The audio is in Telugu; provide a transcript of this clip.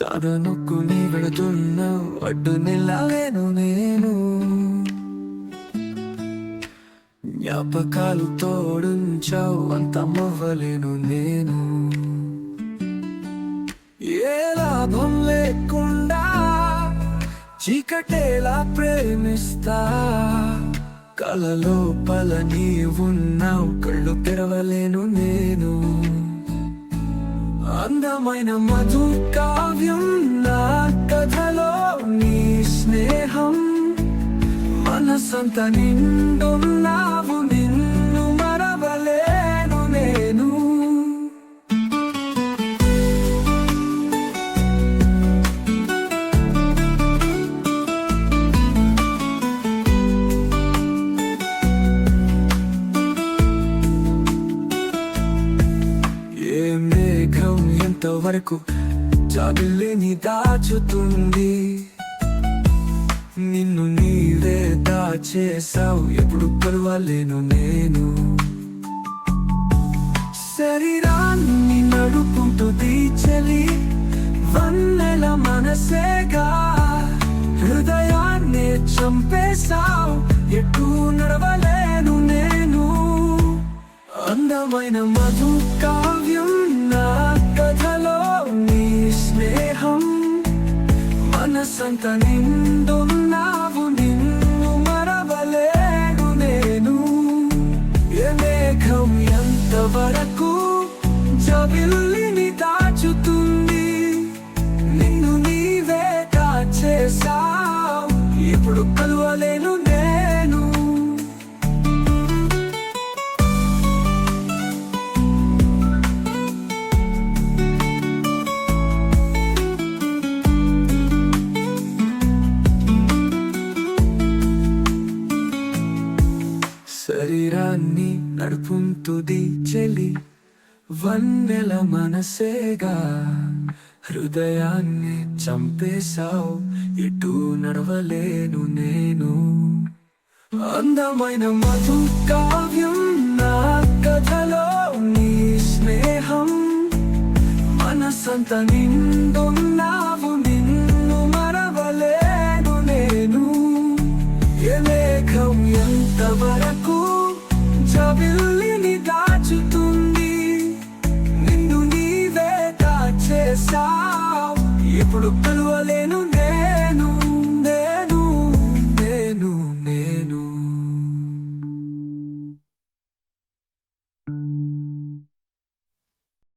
కాదనుకుని వెళుతున్నావు అడ్డు నిల్లాలేను నేను. జ్ఞాపకాలు తోడుంచావు అంత మవ్వలేను నేను. ఏ లాభం లేకుండా చీకటేలా ప్రేమిస్తా. కలలో పల ఉన్నావు కళ్ళు తెరవలేను నేను. అందమైన మధు కావ్యం నా కథలో నీ స్నేహం. మనసంత నిండున్నావు ఇంతవరకు ఎంతవరకు జాబిల్లిని దాచుతుంది. నిన్ను నీవే దాచేసావు ఎప్పుడు పర్వాలేను నేను. శరీరాన్ని నడుపుతుంది చలి వన్నెల మనసేగా. హృదయాన్ని చంపేశావు. ఎటు నడవలే మనసంత నిండున్నావు శరీరాన్ని నడుపుంతుది చెలి వన్నెల మనసేగా హృదయాన్ని చంపేశావు. ఎటు నడవలేను నేను. అందమైన మధు కావ్యం నా కథలో నీ స్నేహం. మనసంత నిండున్నావు నిన్ను మరవలేను నేను. ఏ మేఘం ఎంతవరకు జవిల్లిని దాచుతుంది. నిన్ను నీవే దాచేసావు ఇప్పుడు కలవలేను